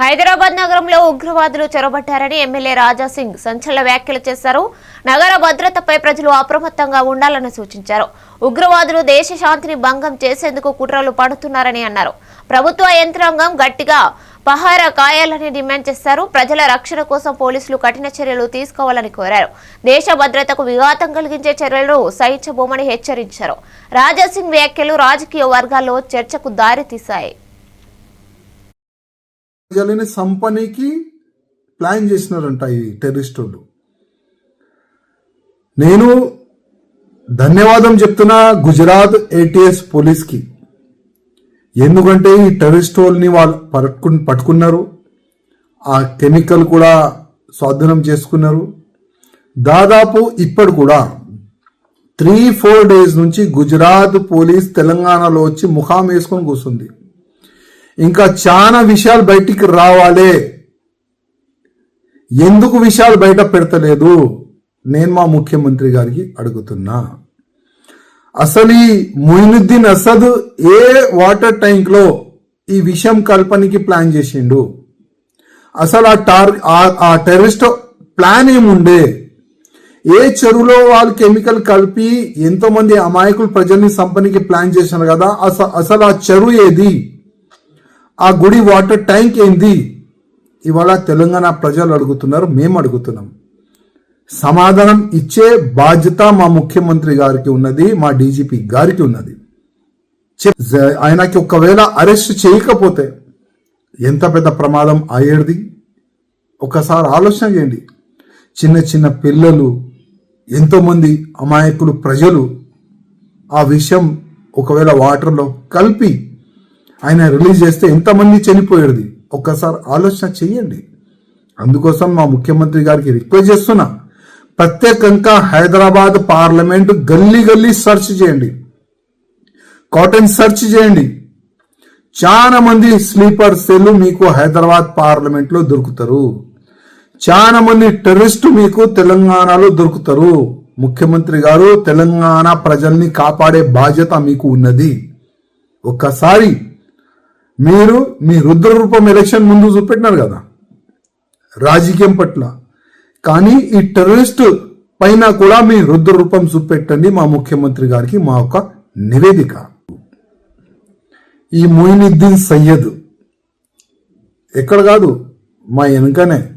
హైదరాబాద్ నగరంలో ఉగ్రవాదులు చొరబట్టారని ఎమ్మెల్యే రాజాసింగ్ సంచలన వ్యాఖ్యలు చేశారు. నగర భద్రతపై ప్రజలు అప్రమత్తంగా ఉండాలని సూచించారు. ఉగ్రవాదులు దేశ శాంతిని భంగం చేసేందుకు కుట్రలు పడుతున్నారని అన్నారు. ప్రభుత్వ యంత్రాంగం గట్టిగా పహారా కాయాలని డిమాండ్ చేశారు. ప్రజల రక్షణ కోసం పోలీసులు కఠిన చర్యలు తీసుకోవాలని కోరారు. దేశ భద్రతకు విఘాతం కలిగించే చర్యలను సహించబోమని హెచ్చరించారు. రాజాసింగ్ వ్యాఖ్యలు రాజకీయ వర్గాల్లో చర్చకు దారితీశాయి. ప్రజలని సంపనీకి ప్లాన్ చేసినారంట ఈ టెర్రరిస్ట్ నేను ధన్యవాదం చెప్తున్నా గుజరాత్ ఏటీఎస్ పోలీస్కి. ఎందుకంటే ఈ టెర్రరిస్ట్ వాళ్ళని వాళ్ళు పట్టుకు పట్టుకున్నారు. ఆ కెమికల్ కూడా స్వాధీనం చేసుకున్నారు. దాదాపు ఇప్పుడు కూడా త్రీ ఫోర్ డేస్ నుంచి గుజరాత్ పోలీస్ తెలంగాణలో వచ్చి ముఖాం వేసుకొని కూర్చుంది ఇంకా చాలా విషయాలు బయటికి రావాలే. ఎందుకు విషయాలు బయట పెడతలేదు? నేను మా ముఖ్యమంత్రి గారికి అడుగుతున్నా. అసలు ఈ మొయినుద్దీన్ అసద్ ఏ వాటర్ ట్యాంక్లో ఈ విషయం కల్పనకి ప్లాన్ చేసిండు? అసలు ఆ టార్ ఆ- టెర్రరిస్ట్ ప్లాన్ ఏముండే? ఏ చెరువులో వాళ్ళు కెమికల్ కలిపి ఎంతోమంది అమాయకులు ప్రజల్ని సంపనికి ప్లాన్ చేశారు కదా? అసలు అసలు ఆ చెరువు ఏది? ఆ గుడి వాటర్ ట్యాంక్ ఏంది? ఇవాళ తెలంగాణ ప్రజలు అడుగుతున్నారు మేము అడుగుతున్నాం. సమాధానం ఇచ్చే బాధ్యత మా ముఖ్యమంత్రి గారికి ఉన్నది మా డీజీపీ గారికి ఉన్నది. చెప్- ఆయనకి ఒకవేళ అరెస్ట్ చేయకపోతే ఎంత పెద్ద ప్రమాదం అయ్యేది? ఒకసారి ఆలోచన చేయండి. చిన్న చిన్న పిల్లలు ఎంతోమంది అమాయకులు ప్రజలు ఆ విషయం ఒకవేళ వాటర్లో కలిపి ఆయన రిలీజ్ చేస్తే ఎంతమంది చనిపోయేది. ఒక్కసారి ఆలోచన చెయ్యండి. అందుకోసం మా ముఖ్యమంత్రి గారికి రిక్వెస్ట్ చేస్తున్నా ప్రత్యేకంగా హైదరాబాద్ పార్లమెంట్ గల్లీ గల్లీ సెర్చ్ చేయండి. కాటన్ సెర్చ్ చేయండి. చాలా మంది స్లీపర్ సెల్ మీకు హైదరాబాద్ పార్లమెంట్లో దొరుకుతారు. చాలా మంది టెర్రరిస్టు మీకు తెలంగాణలో దొరుకుతారు. ముఖ్యమంత్రి గారు తెలంగాణ ప్రజల్ని కాపాడే బాధ్యత మీకు ఉన్నది. ఒక్కసారి మీరు మీ రుద్ర రూపం ఎలక్షన్ ముందు చూపెట్టినారు కదా. రాజకీయం పట్ల. కానీ ఈ టెర్రరిస్ట్ పైన కూడా మీ రుద్ర రూపం చూపెట్టండి మా ముఖ్యమంత్రి గారికి మా యొక్క నివేదిక. ఈ మొయినుద్దీన్ సయ్యద్ ఎక్కడ కాదు మా వెనుకనే.